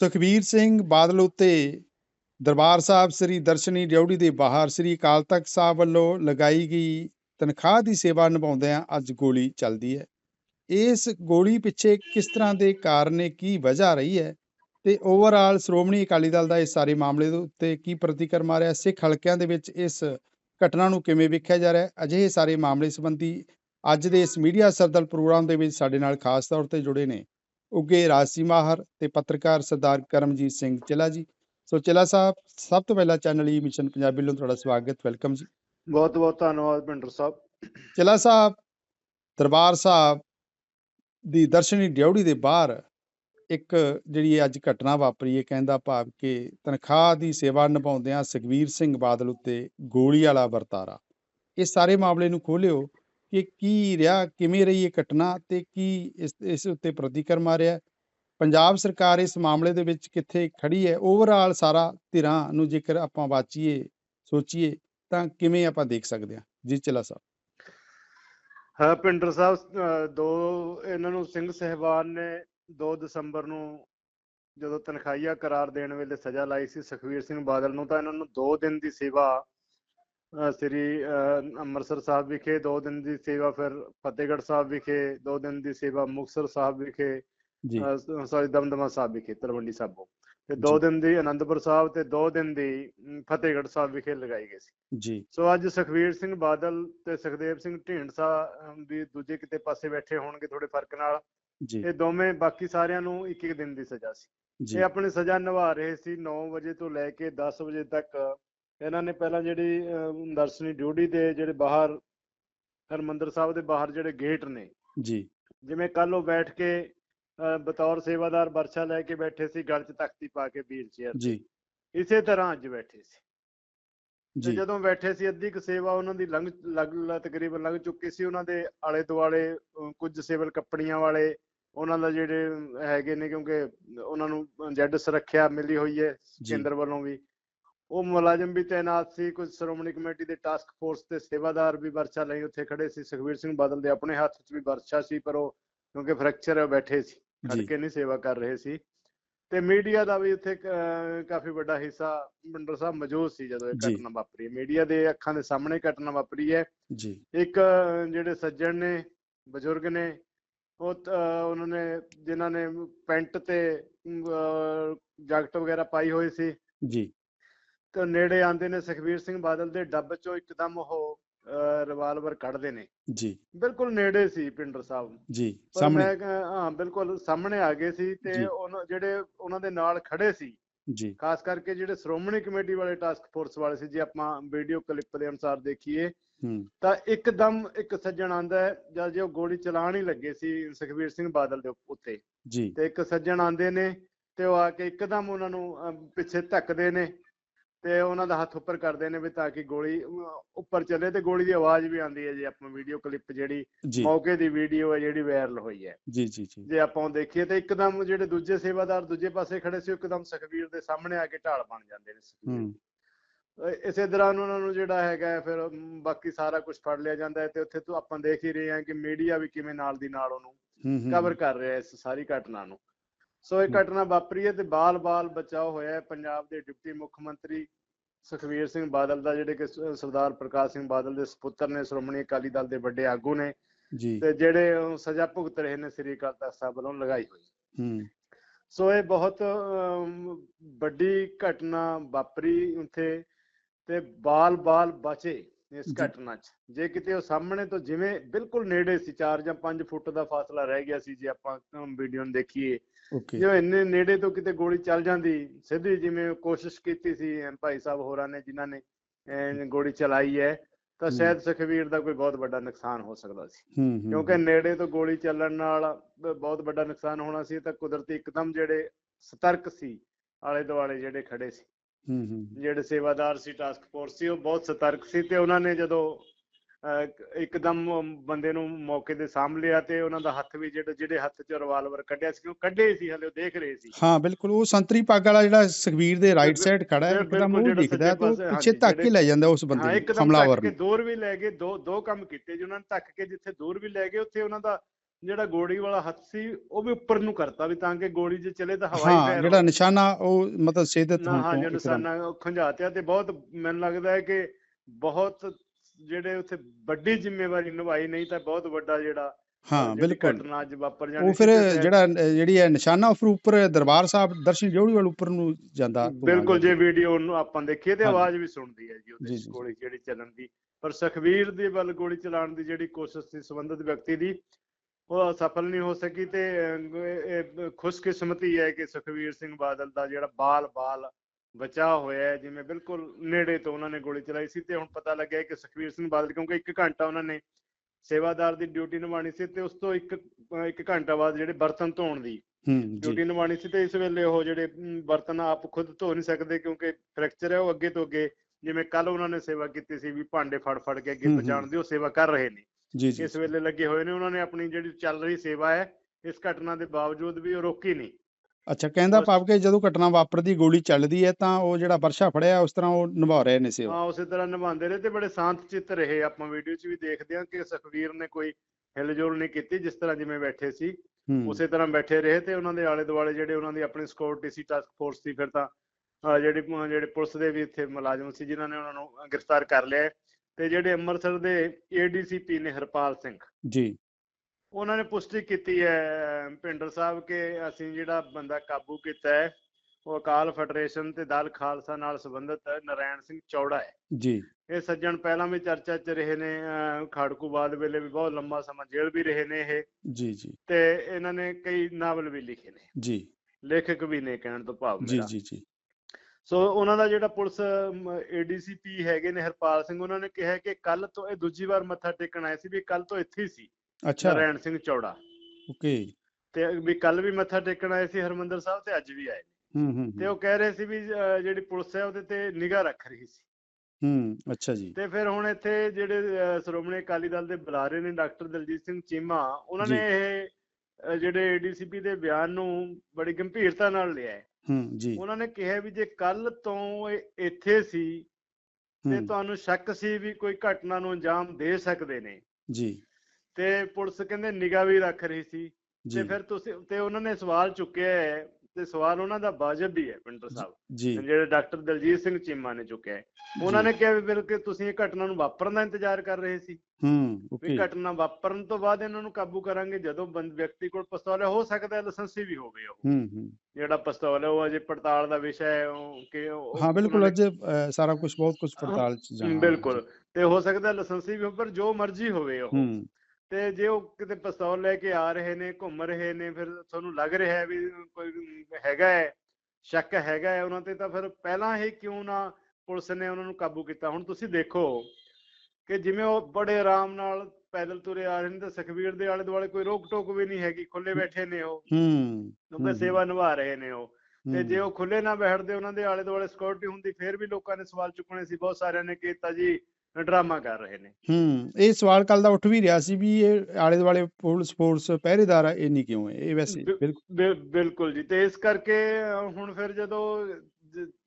ਸੁਖਬੀਰ ਸਿੰਘ ਬਾਦਲ ਉੱਤੇ ਦਰਬਾਰ ਸਾਹਿਬ ਸ੍ਰੀ ਦਰਸ਼ਨੀ ਡਿਉੜੀ ਦੇ ਬਾਹਰ ਸ੍ਰੀ ਅਕਾਲ ਤਖਤ ਸਾਹਿਬ ਵੱਲੋਂ ਲਗਾਈ ਗਈ ਤਨਖਾਹ ਦੀ ਸੇਵਾ ਨਿਭਾਉਂਦਿਆਂ ਅੱਜ ਗੋਲੀ ਚੱਲਦੀ ਹੈ। ਇਸ ਗੋਲੀ ਪਿੱਛੇ ਕਿਸ ਤਰ੍ਹਾਂ ਦੇ ਕਾਰਨ ਨੇ, ਕੀ ਵਜ੍ਹਾ ਰਹੀ ਹੈ ਤੇ ਓਵਰਆਲ ਸ਼੍ਰੋਮਣੀ ਅਕਾਲੀ ਦਲ ਦਾ ਇਸ ਸਾਰੇ ਮਾਮਲੇ ਦੇ ਉੱਤੇ ਕੀ ਪ੍ਰਤੀਕਰਮ ਆ ਰਿਹਾ, ਸਿੱਖ ਹਲਕਿਆਂ ਦੇ ਵਿੱਚ ਇਸ ਘਟਨਾ ਨੂੰ ਕਿਵੇਂ ਵੇਖਿਆ ਜਾ ਰਿਹਾ ਅਜਿਹੇ ਸਾਰੇ ਮਾਮਲੇ ਸੰਬੰਧੀ ਅੱਜ ਦੇ ਇਸ ਮੀਡੀਆ ਸਰਦਲ ਪ੍ਰੋਗਰਾਮ ਦੇ ਵਿੱਚ ਸਾਡੇ ਨਾਲ ਖਾਸ ਤੌਰ ਤੇ ਜੁੜੇ ਨੇ ਉੱਗੇ ਰਾਜਸੀ ਮਾਹਰ ਤੇ ਪੱਤਰਕਾਰ ਸਰਦਾਰ ਕਰਮਜੀਤ ਸਿੰਘ ਚਿਲਾ ਜੀ। ਸੋ ਚਿਲਾ ਸਾਹਿਬ ਸਭ ਤੋਂ ਪਹਿਲਾਂ ਚੈਨਲ ਈ ਮਿਸ਼ਨ ਪੰਜਾਬੀ ਵੱਲੋਂ ਤੁਹਾਡਾ ਸਵਾਗਤ ਵੈਲਕਮ ਜੀ। ਬਹੁਤ ਬਹੁਤ ਧੰਨਵਾਦ ਭਿੰਡਰ ਸਾਹਿਬ। ਚਿਲਾ ਸਾਹਿਬ ਦਰਬਾਰ ਸਾਹਿਬ ਦੀ ਦਰਸ਼ਨੀ ਡਿਉੜੀ ਦੇ ਬਾਹਰ ਇੱਕ ਜਿਹੜੀ ਅੱਜ ਘਟਨਾ ਵਾਪਰੀ ਹੈ ਕਹਿੰਦਾ ਭਾਵ ਕਿ ਤਨਖਾਹ ਦੀ ਸੇਵਾ ਨਿਭਾਉਂਦਿਆਂ ਸੁਖਵੀਰ ਸਿੰਘ ਬਾਦਲ ਉੱਤੇ ਗੋਲੀ ਵਾਲਾ ਵਰਤਾਰਾ। ਇਹ ਸਾਰੇ ਮਾਮਲੇ ਨੂੰ ਖੋਲਿਓ। ਕਿ ਕੀ ਰਿਹਾ, ਕਿਵੇਂ ਰਹੀ ਇਹ ਘਟਨਾ ਤੇ ਕੀ ਇਸ ਇਸ ਉੱਤੇ ਪ੍ਰਤੀਕਰਮ ਆ ਰਿਹਾ ਪੰਜਾਬ ਸਰਕਾਰ ਇਸ ਮਾਮਲੇ ਦੇ ਵਿੱਚ ਕਿੱਥੇ ਖੜੀ ਹੈ? ਓਵਰਆਲ ਸਾਰਾ ਧਿਰਾਂ ਨੂੰ ਜੇਕਰ ਆਪਾਂ ਵਾਚੀਏ, ਸੋਚੀਏ, ਤਾਂ ਕਿਵੇਂ ਆਪਾਂ ਦੇਖ ਸਕਦੇ ਹਾਂ? ਜੀ ਚਲਾ ਸਾਹਿਬ। ਹਾਂ ਭਿੰਡਰ ਸਾਹਿਬ ਦੋ ਇਹਨਾਂ ਨੂੰ ਸਿੰਘ ਸਹਿਬਾਨ ਨੇ 2 ਦਸੰਬਰ ਨੂੰ ਜਦੋਂ ਤਨਖਾਹੀਆ ਕਰਾਰ ਦੇਣ ਵੇਲੇ ਸਜ਼ਾ ਲਾਈ ਸੀ, ਸੁਖਵੀਰ ਸਿੰਘ ਬਾਦਲ ਨੂੰ, ਤਾਂ ਇਹਨਾਂ ਨੂੰ 2 ਦਿਨ ਦੀ ਸੇਵਾ ਸ੍ਰੀ ਅੰਮ੍ਰਿਤਸਰ ਸਾਹਿਬ ਵਿਖੇ 2 ਦਿਨ ਦੀ ਸੇਵਾ ਫਿਰ ਫਤਿਹਗੜ੍ਹ ਸਾਹਿਬ ਵਿਖੇ 2 ਦਿਨ ਦੀ ਸੇਵਾ ਮੁਕਤਸਰ ਸਾਹਿਬ ਵਿਖੇ ਜੀ। ਸੌਰੀ ਦਮਦਮਾ ਸਾਹਿਬ ਵਿਖੇ ਤਲਵੰਡੀ ਸਾਬੋ ਤੇ 2 ਜੀ। ਦਿਨ ਦੀ ਆਨੰਦਪੁਰ ਸਾਹਿਬ ਤੇ 2 ਦਿਨ ਦੀ ਫਤਿਹਗੜ੍ਹ ਸਾਹਿਬ ਵਿਖੇ ਲਗਾਈ ਗਈ ਸੀ। ਜੀ। ਸੋ ਅੱਜ ਸੁਖਵੀਰ ਸਿੰਘ ਬਾਦਲ ਤੇ ਸੁਖਦੇਵ ਸਿੰਘ ਢੀਂਡਸਾ ਵੀ ਦੂਜੇ ਕਿਤੇ ਪਾਸੇ ਬੈਠੇ ਹੋਣਗੇ ਥੋੜੇ ਫ਼ਰਕ ਨਾਲ। ਜੀ। ਇਹ ਦੋਵੇਂ ਬਾਕੀ ਸਾਰਿਆਂ ਨੂੰ ਇੱਕ ਇੱਕ ਦਿਨ ਦੀ ਸਜ਼ਾ ਸੀ। ਇਹ ਆਪਣੀ ਸਜ਼ਾ ਨਿਭਾ ਰਹੇ ਸੀ 9 ਵਜੇ ਤੋਂ ਲੈ ਕੇ 10 ਵਜੇ ਤੱਕ ਇਹਨਾਂ ਨੇ ਪਹਿਲਾਂ ਜਿਹੜੀ ਦਰਸ਼ਨੀ ਡਿਊਟੀ ਦੇ ਜਿਹੜੇ ਬਾਹਰ ਹਰਮੰਦਰ ਸਾਹਿਬ ਦੇ ਬਾਹਰ ਜਿਹੜੇ ਗੇਟ ਨੇ ਜੀ। ਜਿਵੇਂ ਕੱਲ ਉਹ ਬੈਠ ਕੇ ਬਤੌਰ ਸੇਵਾਦਾਰ ਵਰਸ਼ਾ ਲੈ ਕੇ ਬੈਠੇ ਸੀ ਗਲ 'ਚ ਤਖਤੀ ਪਾ ਕੇ ਵੀਲ ਚੇਅਰ ਜੀ। ਇਸੇ ਤਰ੍ਹਾਂ ਅੱਜ ਬੈਠੇ ਸੀ। ਜੀ। ਜਦੋਂ ਬੈਠੇ ਸੀ ਅੱਧੀ ਕੁ ਸੇਵਾ ਉਹਨਾਂ ਦੀ ਲੰਘ ਲੱਗ ਲ- ਤਕਰੀਬਨ ਲੰਘ ਚੁੱਕੀ ਸੀ। ਉਹਨਾਂ ਦੇ ਆਲੇ ਦੁਆਲੇ ਕੁਝ ਸਿਵਲ ਕੱਪੜੀਆਂ ਵਾਲੇ ਉਹਨਾਂ ਦਾ ਜਿਹੜੇ ਹੈਗੇ ਨੇ ਕਿਉਂਕਿ ਉਹਨਾਂ ਨੂੰ ਜੈਡ ਸੁਰੱਖਿਆ ਮਿਲੀ ਹੋਈ ਹੈ। ਕੇਂਦਰ ਵੱਲੋਂ ਵੀ। ਉਹ ਮੁਲਾਜ਼ਮ ਵੀ ਤਾਇਨਾਤ ਸੀ ਕੁਝ ਸ਼੍ਰੋਮਣੀ ਕਮੇਟੀ ਦੇ ਟਾਸਕ ਫੋਰਸ ਤੇ ਸੇਵਾਦਾਰ ਵੀ ਵਰਸ਼ਾ ਲਈ ਉੱਥੇ ਖੜੇ ਸੀ। ਸੁਖਵੀਰ ਸਿੰਘ ਬਾਦਲ ਦੇ ਆਪਣੇ ਹੱਥ 'ਚ ਵੀ ਵਰਸ਼ਾ ਸੀ ਪਰ ਉਹ ਕਿਉਂਕਿ ਫ੍ਰੈਕਚਰ ਬੈਠੇ ਸੀ ਖੜ ਜੀ ਕੇ ਨਹੀਂ ਸੇਵਾ ਕਰ ਰਹੇ ਸੀ। ਤੇ ਮੀਡੀਆ ਦਾ ਵੀ ਉੱਥੇ ਕਾਫੀ ਵੱਡਾ ਹਿੱਸਾ ਬੰਡਰ ਸਾਹਿਬ ਮੌਜੂਦ ਸੀ ਜਦੋਂ ਇਹ। ਘਟਨਾ ਵਾਪਰੀ ਮੀਡੀਆ ਦੇ ਅੱਖਾਂ ਦੇ ਸਾਹਮਣੇ ਘਟਨਾ ਵਾਪਰੀ ਹੈ। ਜੀ। ਇੱਕ ਜਿਹੜੇ ਸੱਜਣ ਨੇ ਬਜ਼ੁਰਗ ਨੇ ਉਹ ਉਹਨਾਂ ਨੇ ਜਿਨ੍ਹਾਂ ਨੇ ਪੈਂਟ ਤੇ ਜੈਕਟ ਵਗੈਰਾ ਪਾਈ ਹੋਈ ਸੀ। ਜੀ। ਤੇ ਨੇੜੇ ਆਂਦੇ ਨੇ ਸੁਖਵੀਰ ਸਿੰਘ ਬਾਦਲ ਦੇ ਡੱਬ ਚੋਂ ਇੱਕਦਮ ਉਹ ਰਿਵਾਲਵਰ ਕੱਢਦੇ ਨੇ। ਜੀ। ਬਿਲਕੁਲ ਨੇੜੇ ਸੀ ਪਿੰਡਰ ਸਾਹਿਬ। ਜੀ ਸਾਹਮਣੇ। ਹਾਂ ਬਿਲਕੁਲ ਸਾਹਮਣੇ ਆ ਗਏ ਸੀ। ਤੇ ਉਹਨਾਂ ਜਿਹੜੇ ਉਹਨਾਂ ਦੇ ਨਾਲ ਖੜੇ ਸੀ। ਜੀ। ਖਾਸ ਕਰਕੇ ਜਿਹੜੇ ਸ਼੍ਰੋਮਣੀ ਕਮੇਟੀ ਵਾਲੇ ਟਾਸਕ ਫੋਰਸ ਵਾਲੇ ਸੀ ਜੇ ਆਪਾਂ ਵੀਡੀਓ ਕਲਿੱਪ ਦੇ ਅਨੁਸਾਰ ਦੇਖੀਏ ਤਾਂ ਇੱਕਦਮ ਇੱਕ ਸੱਜਣ ਆਂਦਾ ਹੈ ਜਦ ਜੇ ਉਹ ਗੋਲੀ ਚਲਾਣ ਹੀ ਲੱਗੇ ਸੀ ਸੁਖਵੀਰ ਸਿੰਘ ਬਾਦਲ ਦੇ ਉੱਤੇ। ਜੀ। ਤੇ ਇੱਕ ਸੱਜਣ ਆਂਦੇ ਨੇ ਤੇ ਉਹ ਆ ਕੇ ਇੱਕਦਮ ਉਹਨਾਂ ਨੂੰ ਪਿੱਛੇ ਧੱਕਦੇ ਨੇ। ਤੇ ਉਹਨਾਂ ਦਾ ਹੱਥ ਉੱਪਰ ਕਰਦੇ ਨੇ ਵੀ ਤਾਂ ਕਿ ਗੋਲੀ ਉੱਪਰ ਚੱਲੇ ਤੇ ਗੋਲੀ ਦੀ ਆਵਾਜ਼ ਵੀ ਆਂਦੀ ਹੈ ਜੇ ਆਪਾਂ ਵੀਡੀਓ ਕਲਿੱਪ ਜਿਹੜੀ ਮੌਕੇ ਦੀ ਵੀਡੀਓ ਹੈ ਜਿਹੜੀ ਵਾਇਰਲ ਹੋਈ ਹੈ। ਜੀ ਜੀ ਜੀ। ਜੇ ਆਪਾਂ ਦੇਖੀਏ ਤੇ ਇੱਕਦਮ ਜਿਹੜੇ ਦੂਜੇ ਸੇਵਾਦਾਰ ਦੂਜੇ ਪਾਸੇ ਖੜੇ ਸੀ ਇੱਕਦਮ ਸੁਖਵੀਰ ਦੇ ਸਾਹਮਣੇ ਆ ਕੇ ਢਾਲ ਬਣ ਜਾਂਦੇ ਨੇ ਅਹ ਇਸੇ ਦੌਰਾਨ ਉਹਨਾਂ ਨੂੰ ਜਿਹੜਾ ਹੈਗਾ ਫਿਰ ਬਾਕੀ ਸਾਰਾ ਕੁਝ ਫੜ ਲਿਆ ਜਾਂਦਾ ਹੈ ਤੇ ਉੱਥੇ ਤੋਂ ਆਪਾਂ ਦੇਖ ਹੀ ਰਹੇ ਹਾਂ ਕਿ ਮੀਡੀਆ ਵੀ ਕਿਵੇਂ ਨਾਲ ਦੀ ਨਾਲ ਉਹਨੂੰ ਕਵਰ ਕਰ ਰਿਹਾ ਹੈ ਇਸ ਸਾਰੀ ਘਟਨਾ ਨੂੰ। ਸੋ ਇਹ। ਘਟਨਾ ਵਾਪਰੀ ਹੈ ਤੇ ਬਾਲ-ਬਾਲ ਬਚਾਓ ਹੋਇਆ ਹੈ। ਪੰਜਾਬ ਦੇ ਡਿਪਟੀ ਮੁੱਖ ਮੰਤਰੀ ਸੁਖਵੀਰ ਸਿੰਘ ਬਾਦਲ ਦਾ ਜਿਹੜੇ ਕਿ ਸਰਦਾਰ ਪ੍ਰਕਾਸ਼ ਸਿੰਘ ਬਾਦਲ ਦੇ ਸੁਪੁੱਤਰ ਨੇ ਸ਼੍ਰੋਮਣੀ ਅਕਾਲੀ ਦਲ ਦੇ ਵੱਡੇ ਆਗੂ ਨੇ ਜੀ। ਤੇ ਜਿਹੜੇ ਸਜ਼ਾ ਭੁਗਤ ਰਹੇ ਨੇ ਸ੍ਰੀ ਅਕਾਲ ਤਖਤ ਸਾਹਿਬ ਵੱਲੋਂ ਲਗਾਈ ਹੋਈ ਹੂੰ। ਸੋ ਇਹ ਬਹੁਤ ਵੱਡੀ ਘਟਨਾ ਵਾਪਰੀ ਉੱਥੇ ਤੇ ਬਾਲ-ਬਾਲ ਬਚੇ ਇਸ। ਘਟਨਾ 'ਚ। ਜੇ ਕਿਤੇ ਉਹ ਸਾਹਮਣੇ ਤੋਂ ਜਿਵੇਂ ਬਿਲਕੁਲ ਨੇੜੇ ਸੀ 4 ਜਾਂ 5 ਫੁੱਟ ਦਾ ਫਾਸਲਾ ਰਹਿ ਗਿਆ ਸੀ ਜੇ ਆਪਾਂ ਵੀਡੀਓ ਨੂੰ ਦੇਖੀਏ ਓਕੇ ਜੇ ਇੰਨੇ ਨੇੜੇ ਤੋਂ ਕਿਤੇ ਗੋਲੀ ਚੱਲ ਜਾਂਦੀ ਸਿੱਧੀ ਜਿਵੇਂ ਕੋਸ਼ਿਸ਼ ਕੀਤੀ ਸੀ ਭਾਈ ਸਾਹਿਬ ਹੋਰਾਂ ਨੇ ਜਿਨ੍ਹਾਂ ਨੇ ਗੋਲੀ ਚਲਾਈ ਹੈ ਤਾਂ। ਸ਼ਾਇਦ ਸੁਖਵੀਰ ਦਾ ਕੋਈ ਬਹੁਤ ਵੱਡਾ ਨੁਕਸਾਨ ਹੋ ਸਕਦਾ ਸੀ। ਕਿਉਂਕਿ ਨੇੜੇ ਤੋਂ ਗੋਲੀ ਚੱਲਣ ਨਾਲ ਬਹੁਤ ਵੱਡਾ ਨੁਕਸਾਨ ਹੋਣਾ ਸੀ ਤਾਂ ਕੁਦਰਤੀ ਇੱਕਦਮ ਜਿਹੜੇ ਸਤਰਕ ਸੀ ਆਲੇ ਦੁਆਲੇ ਜਿਹੜੇ ਖੜੇ ਸੀ। ਜਿਹੜੇ ਸੇਵਾਦਾਰ ਸੀ ਟਾਸਕ ਫੋਰਸ ਸੀ ਉਹ ਬਹੁਤ ਸਤਰਕ ਸੀ ਤੇ ਉਹਨਾਂ ਨੇ ਜਦੋਂ ਇੱਕਦਮ ਬੰਦੇ ਨੂੰ ਮੌਕੇ ਤੇ ਸਾਂਭ ਲਿਆ ਤੇ ਉਹਨਾਂ ਦਾ ਹੱਥ ਵੀ ਜਿਹੜੇ ਜਿਹੜੇ ਹੱਥ 'ਚ ਰਿਵਾਲਵਰ ਕੱਢਿਆ ਸੀ ਉਹ ਕੱਢੇ ਸੀ ਹਲੇ ਉਹ ਦੇਖ ਰਹੇ ਸੀ। ਹਾਂ ਬਿਲਕੁਲ ਉਹ ਸੰਤਰੀ ਪੱਗ ਵਾਲਾ ਜਿਹੜਾ ਸੁਖਵੀਰ ਦੇ ਰਾਈਟ ਸਾਈਡ ਖੜਾ ਹੈ ਇੱਕਦਮ ਉਹ ਜਿਹੜਾ ਦਿਖਦਾ ਹੈ ਤੇ ਪਿੱਛੇ ਧੱਕ ਕੇ ਜਿਹੜੇ- ਲੈ ਜਾਂਦਾ ਉਸ ਹਾਂ ਬੰਦੇ ਨੂੰ ਹਮਲਾਵਰ ਨੂੰ। ਦੂਰ ਵੀ ਲੈ ਗਏ ਦੋ ਦੋ ਕੰਮ ਕੀਤੇ ਜੀ ਉਹਨਾਂ ਨੇ ਧੱਕ ਕੇ ਜਿੱਥੇ ਦੂਰ ਵੀ ਲੈ ਗਏ ਉੱਥੇ ਉਹਨਾਂ ਦਾ ਜਿਹੜਾ ਗੋਲੀ ਵਾਲਾ ਹੱਥ ਸੀ ਉਹ ਵੀ ਉੱਪਰ ਨੂੰ ਕਰਤਾ ਵੀ ਤਾਂ ਕਿ ਗੋਲੀ ਜੇ ਚਲੇ ਤਾਂ ਹਵਾਈ ਹਾਂ ਫਾਇਰ ਜਿਹੜਾ ਨਿਸ਼ਾਨਾ ਉਹ ਮਤਲਬ ਸੇਧਤ ਹੋਣ ਹਾਂ ਤੋਂ ਜੋ ਇੱਕਦਮ। ਨਿਸ਼ਾਨਾ ਉਹ ਖੰਜਾਤਿਆ ਤੇ ਬਹੁਤ ਮੈਨੂੰ ਲੱਗਦਾ ਹੈ ਕਿ ਬਹੁਤ ਜਿਹੜੇ ਉੱਥੇ ਵੱਡੀ ਜ਼ਿੰਮੇਵਾਰੀ ਨਿਭਾਈ ਨਹੀਂ ਤਾਂ ਬਹੁਤ ਵੱਡਾ ਜਿਹੜਾ ਹਾਂ ਬਿਲਕੁਲ ਘਟਨਾ ਅੱਜ ਵਾਪਰ ਜਾਣੀ ਉਹ ਫਿਰ ਜਿਹੜਾ ਜਿਹੜੀ ਹੈ ਨਿਸ਼ਾਨਾ ਉਹ ਫਿਰ ਉੱਪਰ ਦਰਬਾਰ ਸਾਹਿਬ ਦਰਸ਼ਨ ਜੋੜੀ ਵਾਲ ਉੱਪਰ ਨੂੰ ਜਾਂਦਾ ਬਿਲਕੁਲ ਜਾ। ਵੀਡੀਓ ਨੂੰ ਆਪਾਂ ਦੇਖੀਏ ਤੇ। ਆਵਾਜ਼ ਵੀ ਸੁਣਦੀ ਹੈ ਜੀ ਉਹਦੇ। ਗੋਲੀ ਜਿਹੜੀ ਚੱਲਣ ਦੀ ਪਰ ਸੁਖਵੀਰ ਦੇ ਵੱਲ ਗੋਲੀ ਚਲਾਉਣ ਦੀ ਜਿਹੜੀ ਕੋਸ਼ਿਸ਼ ਸੀ ਸੰਬੰਧਿਤ ਵਿਅਕਤੀ ਦੀ ਉਹ ਸਫਲ ਨਹੀਂ ਹੋ ਸਕੀ ਤੇ ਖੁਸ਼ਕਿਸਮਤੀ ਹੈ ਕਿ ਸੁਖਵੀਰ ਸਿੰਘ ਬਾਦਲ ਦਾ ਜਿਹੜਾ ਬਾਲ-ਬਾਲ ਬਚਾਅ ਹੋਇਆ ਜਿਵੇਂ ਬਿਲਕੁਲ ਨੇੜੇ ਤੋਂ ਉਹਨਾਂ ਨੇ ਗੋਲੀ ਚਲਾਈ ਸੀ ਤੇ ਹੁਣ ਪਤਾ ਲੱਗਿਆ ਕਿ ਸੁਖਵੀਰ ਸਿੰਘ ਬਾਦਲ ਕਿਉਂਕਿ 1 ਘੰਟਾ ਉਹਨਾਂ ਨੇ ਸੇਵਾਦਾਰ ਦੀ ਡਿਊਟੀ ਨਿਭਾਉਣੀ ਸੀ ਤੇ ਉਸ ਤੋਂ ਇੱਕ ਅਹ, ਇੱਕ ਘੰਟਾ ਬਾਅਦ ਜਿਹੜੇ ਬਰਤਨ ਧੋਣ ਦੀ ਡਿਊਟੀ ਨਿਭਾਉਣੀ ਸੀ ਤੇ ਇਸ ਵੇਲੇ ਉਹ ਜਿਹੜੇ ਬਰਤਨ ਆਪ ਖੁਦ ਧੋ ਨਹੀਂ ਸਕਦੇ ਕਿਉਂਕਿ ਫ੍ਰੈਕਚਰ ਹੈ ਉਹ ਅੱਗੇ ਤੋਂ ਅੱਗੇ ਜਿਵੇਂ ਕੱਲ ਉਹਨਾਂ ਨੇ ਸੇਵਾ ਕੀਤੀ ਸੀ ਵੀ ਭਾਂਡੇ ਫੜ ਫੜ ਕੇ ਅੱਗੇ। ਪਹੁੰਚਾਉਣ ਦੀ ਉਹ ਸੇਵਾ ਕਰ ਰਹੇ ਨੇ। ਜੀ ਜੀ। ਇਸ ਵੇਲੇ ਲੱਗੇ ਹੋਏ ਨੇ ਉਹਨਾਂ ਨੇ ਆਪਣੀ ਜਿਹੜੀ ਚੱਲ ਰਹੀ ਸੇਵਾ ਹੈ ਇਸ ਘਟਨਾ ਦੇ ਬਾਵਜੂਦ ਵੀ ਉਹ ਰੋਕੀ ਨਹੀਂ। ਅੱਛਾ ਕਹਿੰਦਾ ਭਾਵ ਕਿ ਜਦੋਂ ਘਟਨਾ ਵਾਪਰਦੀ ਗੋਲੀ ਚੱਲਦੀ ਹੈ ਤਾਂ ਉਹ ਜਿਹੜਾ ਵਰਸ਼ਾ ਫੜਿਆ ਉਸ ਤਰ੍ਹਾਂ ਉਹ ਨਿਭਾ ਰਹੇ ਨੇ ਸੇਵਾ ਹਾਂ ਉਸੇ ਤਰ੍ਹਾਂ ਨਿਭਾਉਂਦੇ ਰਹੇ ਤੇ ਬੜੇ ਸ਼ਾਂਤ ਚਿੱਤ ਰਹੇ। ਆਪਾਂ ਵੀਡੀਓ 'ਚ ਵੀ ਦੇਖਦੇ ਹਾਂ ਕਿ ਸੁਖਵੀਰ ਨੇ ਕੋਈ ਹਿਲਜੁਲ ਨਹੀਂ ਕੀਤੀ ਜਿਸ ਤਰ੍ਹਾਂ ਜਿਵੇਂ ਬੈਠੇ ਸੀ। ਉਸੇ ਤਰ੍ਹਾਂ ਬੈਠੇ ਰਹੇ ਤੇ ਉਹਨਾਂ ਦੇ ਆਲੇ ਦੁਆਲੇ ਜਿਹੜੇ ਉਹਨਾਂ ਦੀ ਆਪਣੀ ਸਿਕਿਉਰਿਟੀ ਸੀ ਟਾਸਕ ਫੋਰਸ ਸੀ ਫਿਰ ਤਾਂ ਜਿਹੜੀ ਜਿਹੜੇ ਪੁਲਿਸ ਦੇ ਵੀ ਇੱਥੇ ਮੁਲਾਜ਼ਮ ਸੀ ਜਿਨ੍ਹਾਂ ਨੇ ਉਹਨਾਂ ਨੂੰ ਗ੍ਰਿਫਤਾਰ ਕਰ ਲਿਆ। ਤੇ ਜਿਹੜੇ ਅੰਮ੍ਰਿਤਸਰ ਦੇ ਏਡੀਸੀਪੀ ਨੇ ਹਰਪਾਲ ਸਿੰਘ। ਜੀ। ਉਹਨਾਂ ਨੇ ਪੁਸ਼ਟੀ ਕੀਤੀ ਹੈ ਭਿੰਡਰ ਸਾਹਿਬ ਕਿ ਅਸੀਂ ਜਿਹੜਾ ਬੰਦਾ ਕਾਬੂ ਕੀਤਾ ਹੈ ਉਹ ਅਕਾਲ ਫੈਡਰੇਸ਼ਨ ਤੇ ਦਲ ਖਾਲਸਾ ਨਾਲ ਸੰਬੰਧਿਤ ਹੈ ਨਰੈਣ ਸਿੰਘ ਚੌੜਾ ਹੈ। ਜੀ। ਇਹ ਸੱਜਣ ਪਹਿਲਾਂ ਵੀ ਚਰਚਾ 'ਚ ਰਹੇ ਨੇ ਅਹ ਖਾੜਕੂਬਾਦ ਵੇਲੇ ਵੀ ਬਹੁਤ ਲੰਮਾ ਸਮਾਂ ਜੇਲ੍ਹ ਵੀ ਰਹੇ ਨੇ ਇਹ। ਜੀ ਜੀ। ਤੇ ਇਹਨਾਂ ਨੇ ਕਈ ਨਾਵਲ ਵੀ ਲਿਖੇ ਨੇ। ਜੀ। ਲੇਖਕ ਵੀ ਨੇ ਕਹਿਣ ਤੋਂ ਭਾਵ ਜੀ ਮੇਰਾ। ਜੀ ਜੀ। ਸੋ ਉਹਨਾਂ ਦਾ ਜਿਹੜਾ ਪੁਲਿਸ ਏਡੀਸੀਪੀ ਹੈਗੇ ਨੇ ਹਰਪਾਲ ਸਿੰਘ ਉਹਨਾਂ ਨੇ ਕਿਹਾ ਕਿ ਕੱਲ ਤੋਂ ਇਹ ਦੂਜੀ ਵਾਰ ਮੱਥਾ ਟੇਕਣ ਆਏ ਸੀ ਵੀ ਕੱਲ ਤੋਂ ਇੱਥੇ ਹੀ ਸੀ। ਅੱਛਾ। ਨਰੈਣ ਸਿੰਘ ਚੌੜਾ। ਓਕੇ ਤੇ ਵੀ ਕੱਲ ਵੀ ਮੱਥਾ ਟੇਕਣ ਆਏ ਸੀ ਹਰਮੰਦਰ ਸਾਹਿਬ ਤੇ ਅੱਜ ਵੀ ਆਏ ਹੂੰ ਹੂੰ ਤੇ ਉਹ ਕਹਿ ਰਹੇ ਸੀ ਵੀ ਅਹ, ਜਿਹੜੀ ਪੁਲਿਸ ਹੈ ਉਹਦੇ ਤੇ ਨਿਗਾਹ ਰੱਖ ਰਹੀ ਸੀ। ਹੂੰ ਅੱਛਾ ਜੀ। ਤੇ ਫਿਰ ਹੁਣ ਇੱਥੇ ਜਿਹੜੇ ਅਹ, ਸ਼੍ਰੋਮਣੀ ਅਕਾਲੀ ਦਲ ਦੇ ਬੁਲਾਰੇ ਨੇ ਡਾਕਟਰ ਦਲਜੀਤ ਸਿੰਘ ਚੀਮਾ ਉਹਨਾਂ ਨੇ ਇਹ ਅਹ, ਜਿਹੜੇ ਏਡੀਸੀਪੀ ਦੇ ਬਿਆਨ ਨੂੰ ਬੜੀ ਗੰਭੀਰਤਾ ਨਾਲ ਲਿਆ ਹੈ। ਹੂੰ ਜੀ। ਉਹਨਾਂ ਨੇ ਕਿਹਾ ਵੀ ਜੇ ਕੱਲ ਤੋਂ ਇਹ ਇੱਥੇ ਸੀ ਤੇ ਹੂੰ। ਤੁਹਾਨੂੰ ਸ਼ੱਕ ਸੀ ਵੀ ਕੋਈ ਘਟਨਾ ਨੂੰ ਅੰਜਾਮ ਦੇ ਸਕਦੇ ਨੇ ਜੀ। ਤੇ ਪੁਲਿਸ ਕਹਿੰਦੇ ਨਿਗਾਹ ਵੀ ਰੱਖ ਰਹੀ ਸੀ। ਤੇ ਫਿਰ ਤੁਸੀਂ ਤੇ ਉਹਨਾਂ ਨੇ ਸਵਾਲ ਚੁੱਕਿਆ ਹੈ ਤੇ ਸਵਾਲ ਉਹਨਾਂ ਦਾ ਵਾਜਬ ਵੀ ਹੈ ਪਿੰਡਰ ਸਾਹਿਬ। ਜਿਹੜੇ ਡਾਕਟਰ ਦਲਜੀਤ ਸਿੰਘ ਚੀਮਾ ਨੇ ਚੁੱਕਿਆ ਹੈ। ਉਹਨਾਂ। ਨੇ ਕਿਹਾ ਵੀ ਕਿ ਤੁਸੀਂ ਇਹ ਘਟਨਾ ਨੂੰ ਵਾਪਰਨ ਦਾ ਇੰਤਜ਼ਾਰ ਕਰ ਰਹੇ ਸੀ। ਹੂੰ ਵੀ ਘਟਨਾ ਵਾਪਰਨ ਤੋਂ ਬਾਅਦ ਇਹਨਾਂ ਨੂੰ ਕਾਬੂ ਕਰਾਂਗੇ ਜਦੋਂ ਬੰਦ ਵਿਅਕਤੀ ਕੋਲ ਪਿਸਤੌਲ ਹੈ ਹੋ ਸਕਦਾ ਹੈ ਲਾਇਸੈਂਸੀ ਵੀ ਹੋਵੇ ਉਹ। ਹੂੰ ਹੂੰ। ਜਿਹੜਾ ਪਿਸਤੌਲ ਹੈ ਉਹ ਅਜੇ ਪੜਤਾਲ ਦਾ ਵਿਸ਼ਾ ਹੈ ਉਹ ਕਿ ਹਾਂ ਬਿਲਕੁਲ ਅੱਜ ਸਾਰਾ ਕੁਝ ਬਹੁਤ ਕੁਝ ਪੜਤਾਲ ਚ ਜਾਣਾ। ਬਿਲਕੁਲ। ਤੇ ਹੋ ਸਕਦਾ ਲਾਇਸੈਂਸੀ ਵੀ ਹੋਵੇ ਪਰ ਜੋ ਮਰਜ਼ੀ ਹੋਵੇ ਉਹ। ਹੂੰ। ਤੇ ਜੇ ਉਹ ਕਿਤੇ ਪਿਸਤੌਲ ਲੈ ਕੇ ਆ ਰਹੇ ਨੇ ਘੁੰਮ ਰਹੇ ਨੇ ਫਿਰ ਤੁਹਾਨੂੰ ਲੱਗ ਰਿਹਾ ਵੀ ਕੋਈ ਹੈਗਾ ਹੈ ਸ਼ੱਕ ਹੈਗਾ ਹੈ ਉਹਨਾਂ ਤੇ ਤਾਂ ਫਿਰ ਪਹਿਲਾਂ ਹੀ ਕਿਉਂ ਨਾ ਪੁਲਿਸ ਨੇ ਉਹਨਾਂ ਨੂੰ ਕਾਬੂ ਕੀਤਾ? ਹੁਣ ਤੁਸੀਂ ਦੇਖੋ ਕਿ ਜਿਵੇਂ ਉਹ ਬੜੇ ਆਰਾਮ ਨਾਲ ਪੈਦਲ ਤੁਰੇ ਆ ਰਹੇ ਨੇ ਤੇ ਸੁਖਵੀਰ ਦੇ ਆਲੇ ਦੁਆਲੇ ਕੋਈ ਰੋਕ ਟੋਕ ਵੀ ਨਹੀਂ ਹੈਗੀ ਖੁੱਲੇ ਬੈਠੇ ਨੇ ਉਹ। ਹੂੰ ਕਿਉਂਕਿ ਹੂੰ, ਸੇਵਾ ਨਿਭਾ ਰਹੇ ਨੇ ਉਹ। ਤੇ ਜੇ ਉਹ ਖੁੱਲੇ ਨਾ ਬੈਠਦੇ ਉਹਨਾਂ ਦੇ ਆਲੇ ਦੁਆਲੇ ਸਿਕਿਉਰਿਟੀ ਹੁੰਦੀ ਫਿਰ ਵੀ ਲੋਕਾਂ ਨੇ ਸਵਾਲ ਚੁੱਕਣੇ ਸੀ ਬਹੁਤ ਸਾਰਿਆਂ ਨੇ ਕੀਤਾ ਜੀ ਡਰਾਮਾ ਕਰ ਰਹੇ ਨੇ। ਹੂੰ ਇਹ ਸਵਾਲ ਕੱਲ ਦਾ ਉੱਠ ਵੀ ਰਿਹਾ ਸੀ ਵੀ ਇਹ ਆਲੇ ਦੁਆਲੇ ਪੁਲਿਸ ਫੋਰਸ ਪਹਿਰੇਦਾਰ ਆ ਇਹ ਨਹੀਂ ਕਿਉਂ ਹੈ? ਇਹ ਵੈਸੇ ਬਿਲਕੁਲ ਬਿਲ- ਬਿਲਕੁਲ ਜੀ ਤੇ ਇਸ ਕਰਕੇ ਹੁਣ ਫਿਰ ਜਦੋਂ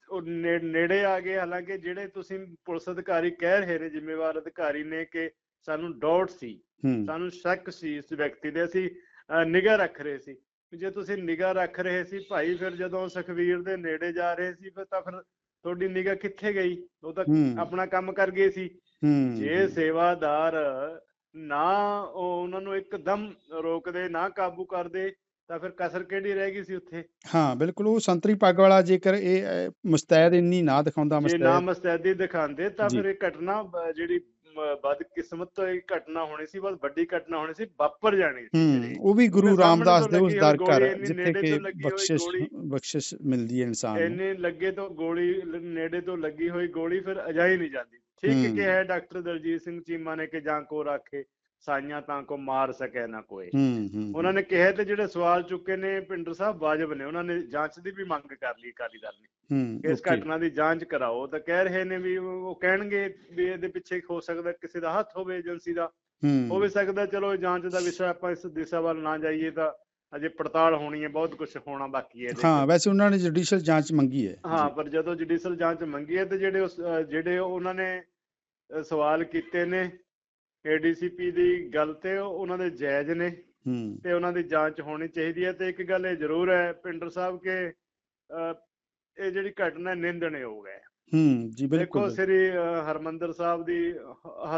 ਉਹ ਨੇੜੇ ਆ ਗਏ ਹਾਲਾਂਕਿ ਜਿਹੜੇ ਤੁਸੀਂ ਪੁਲਿਸ ਅਧਿਕਾਰੀ ਕਹਿ ਰਹੇ ਨੇ ਜ਼ਿੰਮੇਵਾਰ ਅਧਿਕਾਰੀ ਨੇ ਕਿ ਸਾਨੂੰ ਡਾਊਟ ਸੀ ਸਾਨੂੰ ਸ਼ੱਕ ਸੀ ਇਸ ਵਿਅਕਤੀ ਦੇ ਅਸੀਂ ਨਿਗਾਹ ਰੱਖ ਰਹੇ ਸੀ। ਜੇ ਤੁਸੀਂ ਨਿਗਾਹ ਰੱਖ ਰਹੇ ਸੀ ਭਾਈ ਫਿਰ ਜਦੋਂ ਸੁਖਵੀਰ ਦੇ ਨੇੜੇ ਜਾ ਰਹੇ ਸੀ ਫਿਰ ਤਾਂ ਫਿਰ ਤੁਹਾਡੀ ਨਿਗਾਹ ਕਿੱਥੇ ਗਈ? ਉਹ ਤਾਂ ਆਪਣਾ ਕੰਮ ਕਰ ਗਏ ਸੀ। ਜੇ ਸੇਵਾਦਾਰ ਨਾ ਉਹ ਉਹਨਾਂ ਨੂੰ ਇੱਕਦਮ ਰੋਕਦੇ ਨਾ ਕਾਬੂ ਕਰਦੇ ਤਾਂ ਫਿਰ ਕਸਰ ਕਿਹੜੀ ਰਹਿ ਗਈ ਸੀ ਉੱਥੇ? ਹਾਂ ਬਿਲਕੁਲ ਉਹ ਸੰਤਰੀ ਪੱਗ ਵਾਲਾ ਜੇਕਰ ਇਹ ਮੁਸਤੈਦ ਇੰਨੀ ਨਾ ਦਿਖਾਉਂਦਾ ਜੇ ਨਾ ਮੁਸਤੈਦ। ਮਸਤੈਦੀ ਦਿਖਾਉਂਦੇ ਤਾਂ। ਫਿਰ ਇਹ ਘਟਨਾ ਜਿਹੜੀ ਬਦਕਿਸਮਤ ਤੋਂ ਇਹ ਘਟਨਾ ਹੋਣੀ ਸੀ ਬਹੁਤ ਵੱਡੀ ਘਟਨਾ ਹੋਣੀ ਸੀ ਵਾਪਰ ਜਾਣੀ ਸੀ। ਉਹ ਵੀ ਗੁਰੂ ਰਾਮਦਾਸ ਦੇ ਉਸ ਦਰ ਘਰ ਜਿੱਥੇ ਕਿ ਬਖਸ਼ਿਸ਼। ਬਖਸ਼ਿਸ਼ ਮਿਲਦੀ ਹੈ ਇਨਸਾਨ ਨੂੰ ਇੰਨੇ ਲੱਗੇ ਤੋਂ ਗੋਲੀ ਨੇੜੇ ਤੋਂ ਲੱਗੀ ਹੋਈ ਗੋਲੀ ਫਿਰ ਅਜਾਈ ਨਹੀਂ ਜਾਂਦੀ ਠੀਕ ਹੂੰ। ਕਿ ਹੈ ਡਾਕਟਰ ਦਲਜੀਤ ਸਿੰਘ ਚੀਮਾ ਨੇ ਕਿ ਜਾਂ ਕੋ ਰਾਖੇ ਸਾਈਆਂ ਤਾਂ ਕੋ ਮਾਰ ਸਕੇ ਨਾ ਕੋਈ। ਉਹਨਾਂ ਨੇ ਕਿਹਾ ਤੇ ਜਿਹੜੇ ਸਵਾਲ ਚੁੱਕੇ ਨੇ ਪਿੰਡਰ ਸਾਹਿਬ ਵਾਜਬ ਨੇ। ਉਹਨਾਂ ਨੇ ਜਾਂਚ ਦੀ ਵੀ ਮੰਗ ਕਰ ਲਈ ਅਕਾਲੀ ਦਲ ਨੇ। ਇਸ ਘਟਨਾ ਦੀ ਜਾਂਚ ਕਰਾਓ। ਤਾਂ ਕਹਿ ਰਹੇ ਨੇ ਵੀ ਉਹ ਕਹਿਣਗੇ ਵੀ ਇਹਦੇ ਪਿੱਛੇ ਹੋ ਸਕਦਾ ਕਿਸੇ ਦਾ ਹੱਥ ਹੋਵੇ ਏਜੰਸੀ ਦਾ। ਹੋ। ਵੀ ਸਕਦਾ ਚਲੋ ਜਾਂਚ ਦਾ ਵਿਸ਼ਾ ਆਪਾਂ ਇਸ ਦਿਸ਼ਾ ਵੱਲ ਨਾ ਜਾਈਏ ਤਾਂ ਅਜੇ ਪੜਤਾਲ ਹੋਣੀ ਹੈ ਬਹੁਤ ਕੁਝ ਹੋਣਾ ਬਾਕੀ ਹੈ। ਹਾਂ। ਵੈਸੇ ਉਹਨਾਂ ਨੇ ਜੁਡੀਸ਼ੀਅਲ ਜਾਂਚ ਮੰਗੀ ਹੈ। ਹਾਂ। ਪਰ ਜਦੋਂ ਜੁਡੀਸ਼ੀਅਲ ਜਾਂਚ ਮੰਗੀ ਹੈ ਤੇ ਜਿਹੜੇ ਜਿਹੜੇ ਉਹਨਾਂ ਨੇ ਸਵਾਲ ਕੀਤੇ ਨੇ ਏਡੀਸੀਪੀ ਦੀ ਗੱਲ ਤੇ ਉਹ ਉਹਨਾਂ ਦੇ ਜਾਇਜ਼ ਨੇ ਤੇ ਉਹਨਾਂ ਦੀ ਜਾਂਚ ਹੋਣੀ ਚਾਹੀਦੀ ਹੈ ਤੇ ਇੱਕ ਗੱਲ ਇਹ ਜ਼ਰੂਰ ਹੈ ਪਿੰਡਰ ਸਾਹਿਬ ਕਿ ਇਹ ਜਿਹੜੀ ਘਟਨਾ ਨਿੰਦਣਯੋਗ ਹੈ। ਹੂੰ ਜੀ ਦੇਖੋ ਬਿਲਕੁਲ ਸ੍ਰੀ ਅਹ, ਹਰਮੰਦਰ ਸਾਹਿਬ ਦੀ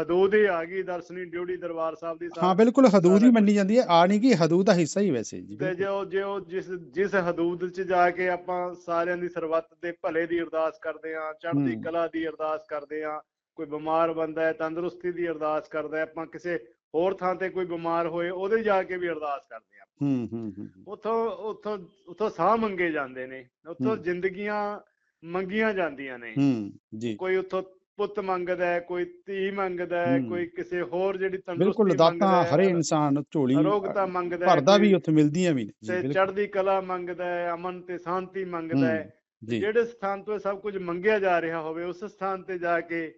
ਹਦੂਦ ਹੀ ਆ ਗਈ ਦਰਸ਼ਨੀ ਡਿਊਟੀ ਦਰਬਾਰ ਸਾਹਿਬ ਦੀ ਹਾਂ ਬਿਲਕੁਲ ਹਦੂਦ ਹੀ ਸਾਰਾ। ਮੰਨੀ ਜਾਂਦੀ ਹੈ। ਆ ਨਹੀਂ ਕਿ ਹਦੂਦ ਦਾ ਹਿੱਸਾ ਹੀ ਵੈਸੇ ਜੀ ਤੇ ਜੋ ਜੋ ਜਿਸ ਜਿਸ ਹਦੂਦ 'ਚ ਜਾ ਕੇ ਆਪਾਂ ਸਾਰਿਆਂ ਦੀ ਸਰਬੱਤ ਦੇ ਭਲੇ ਦੀ ਅਰਦਾਸ ਕਰਦੇ ਆ ਚੜ੍ਹਦੀ। ਕਲਾ ਦੀ ਅਰਦਾਸ ਕਰਦੇ ਆ ਕੋਈ ਬਿਮਾਰ ਬੰਦਾ ਹੈ ਤੰਦਰੁਸਤੀ ਦੀ ਅਰਦਾਸ ਕਰਦਾ ਹੈ ਆਪਾਂ ਕਿਸੇ ਹੋਰ ਥਾਂ ਤੇ ਕੋਈ ਬਿਮਾਰ ਹੋਏ ਉਹਦੇ ਜਾ ਕੇ ਵੀ ਅਰਦਾਸ ਕਰਦੇ ਆ ਹੂੰ ਹੂੰ ਹੂੰ ਹੂੰ। ਉਥੋਂ ਉਥੋਂ ਉਥੋਂ ਸਾਹ ਮੰਗੇ ਜਾਂਦੇ ਨੇ ਉਥੋਂ। ਜ਼ਿੰਦਗੀਆਂ ਮੰਗੀਆਂ ਜਾਂਦੀਆਂ ਨੇ। ਹੂੰ ਜੀ। ਕੋਈ ਉਥੋਂ ਪੁੱਤ ਮੰਗਦਾ ਹੈ ਕੋਈ ਧੀ ਮੰਗਦਾ ਹੈ। ਕੋਈ ਕਿਸੇ ਹੋਰ ਜਿਹੜੀ ਬਿਲਕੁਲ ਤੰਦਰੁਸਤੀ ਦਾਤਾਂ ਮੰਗਦਾ ਹਰੇ ਇਨਸਾਨ ਝੋਲੀ ਅਰੋਗਤਾ ਮੰਗਦਾ ਹੈ ਭਰਦਾ ਵੀ ਕੋਈ ਉੱਥੇ ਮਿਲਦੀਆਂ ਵੀ ਨੇ। ਜੀ ਤੇ ਬਿਲਕੁਲ। ਚੜ੍ਹਦੀ ਕਲਾ ਮੰਗਦਾ ਹੈ ਅਮਨ ਤੇ ਸ਼ਾਂਤੀ ਮੰਗਦਾ ਹੈ। ਜਿਹੜੇ ਸਥਾਨ ਤੋਂ ਸਭ ਕੁਝ ਮੰਗਿਆ ਜਾ ਰਿਹਾ ਹੋਵੇ ਉਸ ਸਥਾਨ ਤੇ ਜਾ ਕੇ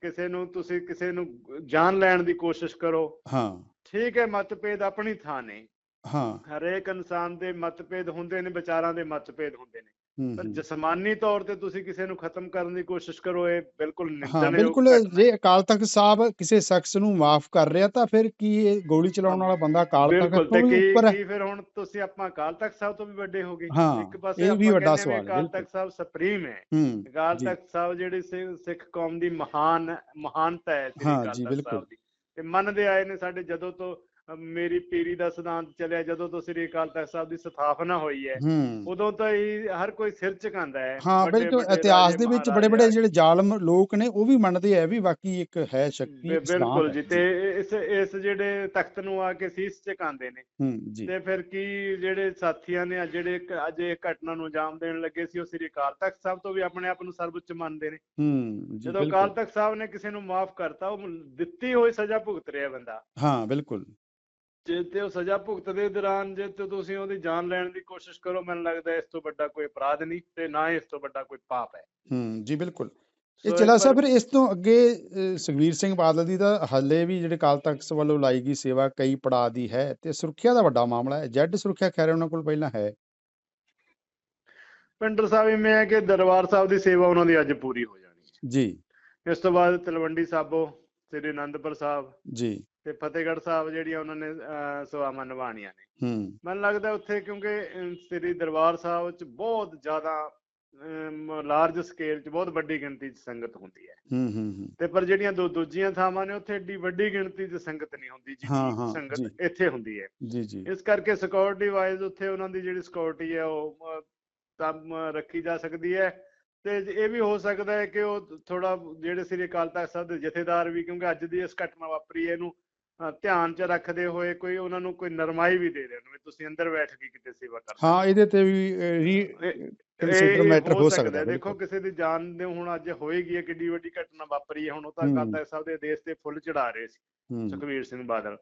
ਕਿਸੇ ਨੂੰ ਤੁਸੀਂ ਕਿਸੇ ਨੂੰ ਜਾਨ ਲੈਣ ਦੀ ਕੋਸ਼ਿਸ਼ ਕਰੋ। ਹਾਂ। ਠੀਕ ਹੈ ਮਤਭੇਦ ਆਪਣੀ ਥਾਂ ਨੇ। ਹਾਂ। ਹਰੇਕ ਇਨਸਾਨ ਦੇ ਮਤਭੇਦ ਹੁੰਦੇ ਨੇ ਵਿਚਾਰਾਂ ਦੇ ਮਤਭੇਦ ਹੁੰਦੇ ਨੇ। ਪਰ। ਜਸਮਾਨੀ ਤੌਰ ਤੇ ਤੁਸੀਂ ਕਿਸੇ ਨੂੰ ਖਤਮ ਕਰਨ ਦੀ ਕੋਸ਼ਿਸ਼ ਕਰੋ ਇਹ ਬਿਲਕੁਲ ਹਾਂ ਨਿੰਦਣਯੋਗ ਬਿਲਕੁਲ। ਜੇ ਅਕਾਲ ਤਖਤ ਸਾਹਿਬ ਕਿਸੇ ਸ਼ਖਸ ਨੂੰ ਮਾਫ ਕਰ ਰਿਹਾ ਤਾਂ ਫਿਰ ਕੀ ਇਹ ਗੋਲੀ ਚਲਾਉਣ ਵਾਲਾ ਬੰਦਾ ਅਕਾਲ ਤਖਤ ਤੇ ਵੀ ਉੱਪਰ ਹੈ ਕੀ ਫਿਰ ਹੁਣ ਤੁਸੀਂ ਆਪਾਂ ਅਕਾਲ ਤਖਤ ਸਾਹਿਬ ਤੋਂ ਵੀ ਵੱਡੇ ਹੋ ਗਏ ਇੱਕ ਪਾਸੇ ਇਹ ਵੀ ਵੱਡਾ ਸਵਾਲ ਹੈ, ਅਕਾਲ ਤਖਤ ਸਾਹਿਬ ਸੁਪਰੀਮ ਹੈ ਅਕਾਲ। ਤਖਤ ਸਾਹਿਬ ਜਿਹੜੀ ਸਿੱਖ ਕੌਮ ਦੀ ਮਹਾਨ ਮਹਾਨਤਾ ਹੈ ਸ੍ਰੀ ਅਕਾਲ ਤਖਤ ਬਿਲਕੁਲ। ਸਾਹਿਬ ਦੀ ਤੇ ਮੰਨਦੇ ਆਏ ਨੇ ਸਾਡੇ ਜਦੋਂ ਤੋਂ ਮੇਰੀ ਪੀਰੀ ਦਾ ਸਿਧਾਂਤ ਚੱਲਿਆ ਜਦੋਂ ਤੋਂ ਸ੍ਰੀ ਅਕਾਲ ਤਖਤ ਸਾਹਿਬ ਦੀ ਸਥਾਪਨਾ ਹੋਈ ਹੈ ਉਦੋਂ ਤੋਂ ਹੀ ਹਰ ਕੋਈ ਸਿਰ ਝੁਕਾਉਂਦਾ ਹੈ ਹਾਂ ਬਿਲਕੁਲ ਇਤਿਹਾਸ ਦੇ ਵਿੱਚ। ਬੜੇ ਬੜੇ ਜਿਹੜੇ ਜ਼ਾਲਮ ਲੋਕ ਨੇ ਉਹ ਵੀ ਮੰਨਦੇ ਆ ਵੀ ਵਾਕਈ ਇੱਕ ਹੈ ਸ਼ਕਤੀ ਬਿਲਕੁਲ ਜੀ ਤੇ ਇਸ ਇਸ ਜਿਹੜੇ ਤਖਤ ਨੂੰ ਆ ਕੇ ਸੀਸ ਝੁਕਾਉਂਦੇ ਨੇ। ਤੇ ਫਿਰ ਕੀ ਜਿਹੜੇ ਸਾਥੀਆਂ ਨੇ ਜਿਹੜੇ ਅੱਜ ਇਹ ਘਟਨਾ ਨੂੰ ਅੰਜਾਮ ਦੇਣ ਲੱਗੇ ਸੀ ਉਹ ਸ੍ਰੀ ਅਕਾਲ ਤਖਤ ਸਾਹਿਬ ਤੋਂ ਵੀ ਆਪਣੇ ਆਪ ਨੂੰ ਸਰਵਉੱਚ ਮੰਨਦੇ ਨੇ। ਜਦੋਂ ਅਕਾਲ ਤਖਤ ਸਾਹਿਬ ਨੇ ਕਿਸੇ ਨੂੰ ਮਾਫ ਕਰਤਾ ਉਹ ਦਿੱਤੀ ਹੋਈ ਸਜ਼ਾ ਭੁਗਤ ਰਿਹਾ ਬੰਦਾ। ਹਾਂ ਬਿਲਕੁਲ। ਜੇ ਤੇ ਉਹ ਸਜ਼ਾ ਭੁਗਤਦੇ ਦੌਰਾਨ ਜੇ ਤੇ ਤੁਸੀਂ ਉਹਦੀ ਜਾਨ ਲੈਣ ਦੀ ਕੋਸ਼ਿਸ਼ ਕਰੋ ਮੈਨੂੰ ਲੱਗਦਾ ਇਸ ਤੋਂ ਵੱਡਾ ਕੋਈ ਅਪਰਾਧ ਨਹੀਂ ਤੇ ਨਾ ਇਸ ਤੋਂ ਵੱਡਾ ਕੋਈ ਪਾਪ ਹੈ। ਹੂੰ ਜੀ ਬਿਲਕੁਲ। ਇਹ ਚਲਾ ਸਾਹਿਬ ਫਿਰ ਇਸ ਤੋਂ ਅੱਗੇ ਅ, ਸੁਖਬੀਰ ਸਿੰਘ ਬਾਦਲ ਦੀ ਤਾਂ ਹੱਲੇ ਵੀ ਜਿਹੜੇ ਅਕਾਲ ਤਖਤ ਵੱਲੋਂ ਲਾਈ ਗਈ ਸੇਵਾ ਕਈ ਪੜਾਅ ਦੀ ਹੈ ਤੇ ਸੁਰੱਖਿਆ ਦਾ ਵੱਡਾ ਮਾਮਲਾ ਹੈ। ਜੈਡ ਸੁਰੱਖਿਆ ਖੈਰ ਉਹਨਾਂ ਕੋਲ ਪਹਿਲਾਂ ਹੈ। ਪਿੰਡਰ ਸਾਹਿਬ ਇਵੇਂ ਹੈ ਕਿ ਦਰਬਾਰ ਸਾਹਿਬ ਦੀ ਸੇਵਾ ਉਹਨਾਂ ਦੀ ਅੱਜ ਪੂਰੀ ਹੋ ਜਾਣੀ ਹੈ। ਜੀ। ਇਸ ਤੋਂ ਬਾਅਦ ਤਲਵੰਡੀ ਸਾਬੋ ਸ੍ਰੀ ਅਨੰਦਪੁਰ ਸਾਹਿਬ। ਜੀ। ਤੇ ਫਤਿਹਗੜ੍ਹ ਸਾਹਿਬ ਜਿਹੜੀਆਂ ਉਹਨਾਂ ਨੇ ਸੇਵਾਵਾਂ ਨਿਭਾਉਣੀਆਂ ਨੇ। ਹੂੰ। ਮੈਨੂੰ ਲੱਗਦਾ ਉੱਥੇ ਕਿਉਂਕਿ ਸ੍ਰੀ ਦਰਬਾਰ ਸਾਹਿਬ 'ਚ ਬਹੁਤ ਜ਼ਿਆਦਾ ਲਾਰਜ ਸਕੇਲ 'ਚ ਬਹੁਤ ਵੱਡੀ ਗਿਣਤੀ 'ਚ ਸੰਗਤ ਹੁੰਦੀ ਹੈ। ਹੂੰ ਹੂੰ ਹੂੰ। ਤੇ ਪਰ ਜਿਹੜੀਆਂ ਦੋ ਦੂਜੀਆਂ ਥਾਵਾਂ ਨੇ ਉੱਥੇ ਏਡੀ ਵੱਡੀ ਗਿਣਤੀ 'ਚ ਸੰਗਤ ਨਹੀਂ ਹੁੰਦੀ ਜਿੰਨੀ ਸੰਗਤ। ਇੱਥੇ ਹੁੰਦੀ ਹੈ। ਜੀ ਜੀ। ਇਸ ਕਰਕੇ ਸਿਕਿਉਰਿਟੀ ਵਾਈਜ਼ ਉੱਥੇ ਉਹਨਾਂ ਦੀ ਜਿਹੜੀ ਸਿਕਿਉਰਿਟੀ ਹੈ ਉਹ ਤਾਂ ਰੱਖੀ ਜਾ ਸਕਦੀ ਹੈ। ਤੇ ਇਹ ਵੀ ਹੋ ਸਕਦਾ ਹੈ ਕਿ ਉਹ ਥੋੜਾ ਜਿਹੜੇ ਸ੍ਰੀ ਅਕਾਲ ਤਖਤ ਸਾਹਿਬ ਦੇ ਜਥੇਦਾਰ ਵੀ ਕਿਉਂਕਿ ਅੱਜ ਦੀ ਇਸ ਘਟਨਾ ਵਾਪਰੀ ਹੈ ਇਹਨੂੰ ਧਿਆਨ 'ਚ ਰੱਖਦੇ ਹੋਏ ਕੋਈ ਉਹਨਾਂ ਨੂੰ ਕੋਈ ਨਰਮਾਈ ਵੀ ਦੇ ਦੇਣ ਵੀ ਤੁਸੀਂ ਅੰਦਰ ਬੈਠ ਕੇ ਕਿਤੇ ਸੇਵਾ ਕਰ ਹਾਂ ਇਹਦੇ ਤੇ ਵੀ ਰੀ ਕੰਸੀਡਰ ਮੈਟਰ ਹੋ ਸਕਦਾ ਦੇਖੋ। ਕਿਸੇ ਦੀ ਜਾਨ ਦੇ ਹੁਣ ਅੱਜ ਹੋਏਗੀ ਹੈ ਕਿੱਡੀ ਵੱਡੀ ਘਟਨਾ ਵਾਪਰੀ ਹੈ ਹੁਣ ਉਹ ਤਾਂ ਤਖਤ ਸਾਹਿਬ ਦੇ ਦੇਸ਼ ਤੇ ਫੁੱਲ ਚੜਾ ਰਹੇ ਸੀ ਸੁਖਵੀਰ ਸਿੰਘ ਬਾਦਲ।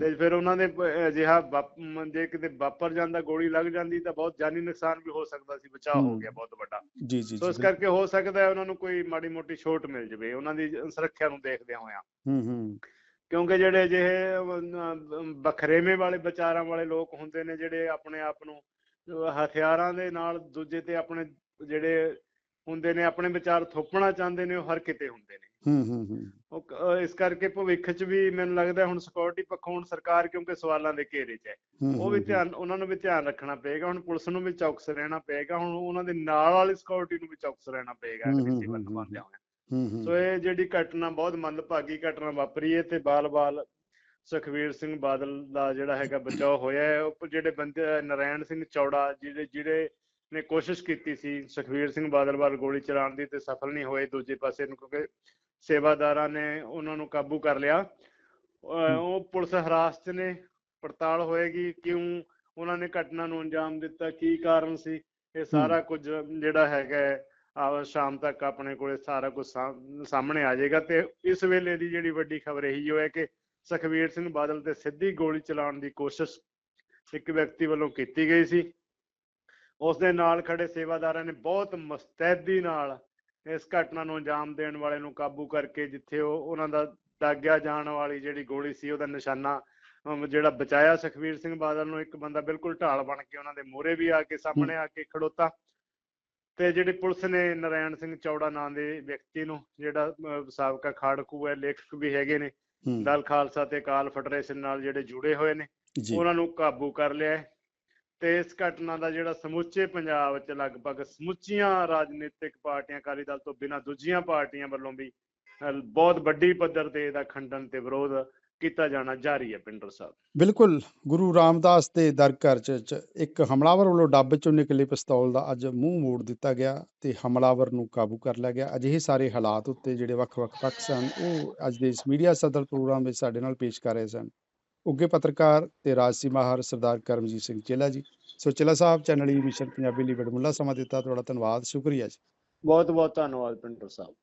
ਤੇ ਫਿਰ ਉਹਨਾਂ ਦੇ ਅਜਿਹਾ ਜੇ ਕਿਤੇ ਵਾਪਰ ਜਾਂਦਾ ਗੋਲੀ ਲੱਗ ਜਾਂਦੀ ਤਾਂ ਬਹੁਤ ਜਾਨੀ ਨੁਕਸਾਨ ਵੀ ਹੋ ਸਕਦਾ ਸੀ ਬਚਾਅ ਹੋ। ਗਿਆ ਬਹੁਤ ਵੱਡਾ। ਜੀ ਜੀ ਸੋ ਇਸ ਕਰਕੇ ਹੋ ਸਕਦਾ ਹੈ ਉਹਨਾਂ ਨੂੰ ਕੋਈ ਮਾੜੀ ਮੋਟੀ ਛੋਟ ਮਿਲ ਜਵੇ ਉਹਨਾਂ ਦੀ ਸੁਰੱਖਿਆ ਨੂੰ ਦੇਖਦੇ ਹੋਇਆਂ। ਹੂੰ ਹੂੰ। ਕਿਉਂਕਿ ਜਿਹੜੇ ਅਜਿਹੇ ਬਖਰੇਵੇਂ ਵਾਲੇ ਵਿਚਾਰਾਂ ਵਾਲੇ ਲੋਕ ਹੁੰਦੇ ਨੇ ਜਿਹੜੇ ਆਪਣੇ ਆਪ ਨੂੰ ਹਥਿਆਰਾਂ ਦੇ ਨਾਲ ਦੂਜੇ ਤੇ ਆਪਣੇ ਜਿਹੜੇ ਹੁੰਦੇ ਨੇ ਆਪਣੇ ਵਿਚਾਰ ਥੋਪਣਾ ਚਾਹੁੰਦੇ ਨੇ ਉਹ ਹਰ ਕਿਤੇ ਹੁੰਦੇ ਨੇ। ਹੂੰ ਹੂੰ ਹੂੰ। ਉਹ ਇਸ ਕਰਕੇ ਭਵਿੱਖ 'ਚ ਵੀ ਮੈਨੂੰ ਲੱਗਦਾ ਹੁਣ ਸਿਕਿਉਰਿਟੀ ਪੱਖੋਂ ਹੁਣ ਸਰਕਾਰ ਕਿਉਂਕਿ ਸਵਾਲਾਂ ਦੇ ਘੇਰੇ 'ਚ ਹੈ ਉਹ ਵੀ ਧਿਆਨ ਉਹਨਾਂ ਨੂੰ ਵੀ ਧਿਆਨ ਰੱਖਣਾ ਪਏਗਾ ਹੁਣ ਪੁਲਿਸ ਨੂੰ ਵੀ ਚੌਕਸ ਰਹਿਣਾ ਪਏਗਾ ਹੁਣ ਉਹਨਾਂ ਦੇ ਨਾਲ ਵਾਲੀ ਸਿਕਿਉਰਿਟੀ ਨੂੰ ਵੀ ਚੌਕਸ ਰਹਿਣਾ ਪਏਗਾ ਹੂੰ, ਅਗਲੀ ਹੂੰ, ਸੋ ਇਹ ਜਿਹੜੀ ਘਟਨਾ ਬਹੁਤ ਮੰਦਭਾਗੀ ਘਟਨਾ ਵਾਪਰੀ ਹੈ ਤੇ ਬਾਲ-ਬਾਲ ਸੁਖਵੀਰ ਸਿੰਘ ਬਾਦਲ ਦਾ ਜਿਹੜਾ ਹੈਗਾ ਬਚਾਅ ਹੋਇਆ ਹੈ। ਉਹ ਜਿਹੜੇ ਬੰਦੇ ਨਰਾਇਣ ਸਿੰਘ ਚੌੜਾ ਜਿਹੜੇ ਜਿਹੜੇ ਨੇ ਕੋਸ਼ਿਸ਼ ਕੀਤੀ ਸੀ ਸੁਖਵੀਰ ਸਿੰਘ ਬਾਦਲ ਵੱਲ ਗੋਲੀ ਚਲਾਉਣ ਦੀ ਤੇ ਸਫਲ ਨਹੀਂ ਹੋਏ ਦੂਜੇ ਪਾਸੇ ਨੂੰ ਕਿਉਂਕਿ ਸੇਵਾਦਾਰਾਂ ਨੇ ਉਹਨਾਂ ਨੂੰ ਕਾਬੂ ਕਰ ਲਿਆ। ਉਹ ਪੁਲਿਸ ਹਿਰਾਸਤ ਨੇ ਪੜਤਾਲ ਹੋਏਗੀ ਕਿਉਂ ਉਹਨਾਂ ਨੇ ਘਟਨਾ ਨੂੰ ਅੰਜਾਮ ਦਿੱਤਾ ਕੀ ਕਾਰਨ ਸੀ ਇਹ ਸਾਰਾ ਕੁਝ ਜਿਹੜਾ ਹੈਗਾ ਆ ਸ਼ਾਮ ਤੱਕ ਆਪਣੇ ਕੋਲੇ ਸਾਰਾ ਕੁਝ ਸਾਹਮਣੇ ਆ ਜਾਏਗਾ ਤੇ ਇਸ ਵੇਲੇ ਦੀ ਜਿਹੜੀ ਵੱਡੀ ਖਬਰ ਇਹੀ ਹੋਇਆ ਕਿ ਸੁਖਵੀਰ ਸਿੰਘ ਬਾਦਲ ਤੇ ਸਿੱਧੀ ਗੋਲੀ ਚਲਾਉਣ ਦੀ ਕੋਸ਼ਿਸ਼ ਇੱਕ ਵਿਅਕਤੀ ਵੱਲੋਂ ਕੀਤੀ ਗਈ ਸੀ। ਉਸ ਦੇ ਨਾਲ ਖੜੇ ਸੇਵਾਦਾਰਾਂ ਨੇ ਬਹੁਤ ਮੁਸਤੈਦੀ ਨਾਲ ਇਸ ਘਟਨਾ ਨੂੰ ਅੰਜਾਮ ਦੇਣ ਵਾਲੇ ਨੂੰ ਕਾਬੂ ਕਰਕੇ ਜਿੱਥੇ ਉਹ, ਉਹਨਾਂ ਦਾ ਦਾਗਿਆ ਜਾਣ ਵਾਲੀ ਜਿਹੜੀ ਗੋਲੀ ਸੀ, ਉਹਦਾ ਨਿਸ਼ਾਨਾ ਜਿਹੜਾ ਬਚਾਇਆ ਸੁਖਵੀਰ ਸਿੰਘ ਬਾਦਲ ਨੂੰ, ਇੱਕ ਬੰਦਾ ਬਿਲਕੁਲ ਢਾਲ ਬਣ ਕੇ ਉਹਨਾਂ ਦੇ ਮੂਹਰੇ ਵੀ ਆ ਕੇ, ਸਾਹਮਣੇ ਆ ਕੇ ਖੜੋਤਾ। ਤੇ ਜਿਹੜੀ ਪੁਲਿਸ ਨੇ ਨਰਾਇਣ ਸਿੰਘ ਚੌੜਾ ਨਾਂ ਦੇ ਵਿਅਕਤੀ ਨੂੰ ਜਿਹੜਾ ਸਾਬਕਾ ਖਾੜਕੂ ਹੈ ਲੇਖਕ ਵੀ ਹੈਗੇ ਨੇ ਦਲ ਖਾਲਸਾ ਤੇ ਕਾਲ ਫੈਡਰੇਸ਼ਨ ਨਾਲ ਜਿਹੜੇ ਜੁੜੇ ਹੋਏ ਨੇ ਉਹਨਾਂ ਨੂੰ ਕਾਬੂ ਕਰ ਲਿਆ ਹੈ। ਤੇ ਇਸ ਘਟਨਾ ਦਾ ਜਿਹੜਾ ਸਮੁੱਚੇ ਪੰਜਾਬ 'ਚ ਲਗਭਗ ਸਮੁੱਚੀਆਂ ਰਾਜਨੀਤਿਕ ਪਾਰਟੀਆਂ ਅਕਾਲੀ ਦਲ ਤੋਂ ਬਿਨਾਂ ਦੂਜੀਆਂ ਪਾਰਟੀਆਂ ਵੱਲੋਂ ਵੀ ਬਹੁਤ ਵੱਡੀ ਪੱਧਰ ਤੇ ਇਹਦਾ ਖੰਡਨ ਤੇ ਵਿਰੋਧ ਕੀਤਾ ਜਾਣਾ ਜਾਰੀ ਹੈ ਪਿੰਡਰ ਸਾਹਿਬ। ਬਿਲਕੁਲ ਗੁਰੂ ਰਾਮਦਾਸ ਦੇ ਦਰ ਘਰ ਚ ਚ ਇੱਕ ਹਮਲਾਵਰ ਵੱਲੋਂ ਡੱਬ ਚੋਂ ਨਿਕਲੇ ਪਿਸਤੌਲ ਦਾ ਅੱਜ ਮੂੰਹ ਮੋੜ ਦਿੱਤਾ ਗਿਆ ਤੇ ਹਮਲਾਵਰ ਨੂੰ ਕਾਬੂ ਕਰ ਲਿਆ ਗਿਆ। ਅਜਿਹੇ ਸਾਰੇ ਹਾਲਾਤ ਉੱਤੇ ਜਿਹੜੇ ਵੱਖ-ਵੱਖ ਪੱਖ ਸਨ ਉਹ ਅੱਜ ਦੇ ਇਸ ਮੀਡੀਆ ਸਦਰ ਪ੍ਰੋਗਰਾਮ ਵਿੱਚ ਸਾਡੇ ਨਾਲ ਪੇਸ਼ ਕਰ ਰਹੇ ਸਨ। ਉੱਗੇ ਪੱਤਰਕਾਰ ਤੇ ਰਾਜਸੀ ਮਾਹਰ ਸਰਦਾਰ ਕਰਮਜੀਤ ਸਿੰਘ ਚੇਲਾ ਜੀ। ਸੋ ਚੇਲਾ ਸਾਹਿਬ ਚੈਨਲ ਈ ਮਿਸ਼ਨ ਪੰਜਾਬੀ ਲਈ ਬੜਮੁੱਲਾ ਸਮਾਂ ਦਿੱਤਾ ਤੁਹਾਡਾ ਧੰਨਵਾਦ ਸ਼ੁਕਰੀਆ ਜੀ। ਬਹੁਤ ਬਹੁਤ ਧੰਨਵਾਦ ਪਿੰਡਰ ਸਾਹਿਬ।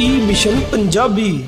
E mission Punjabi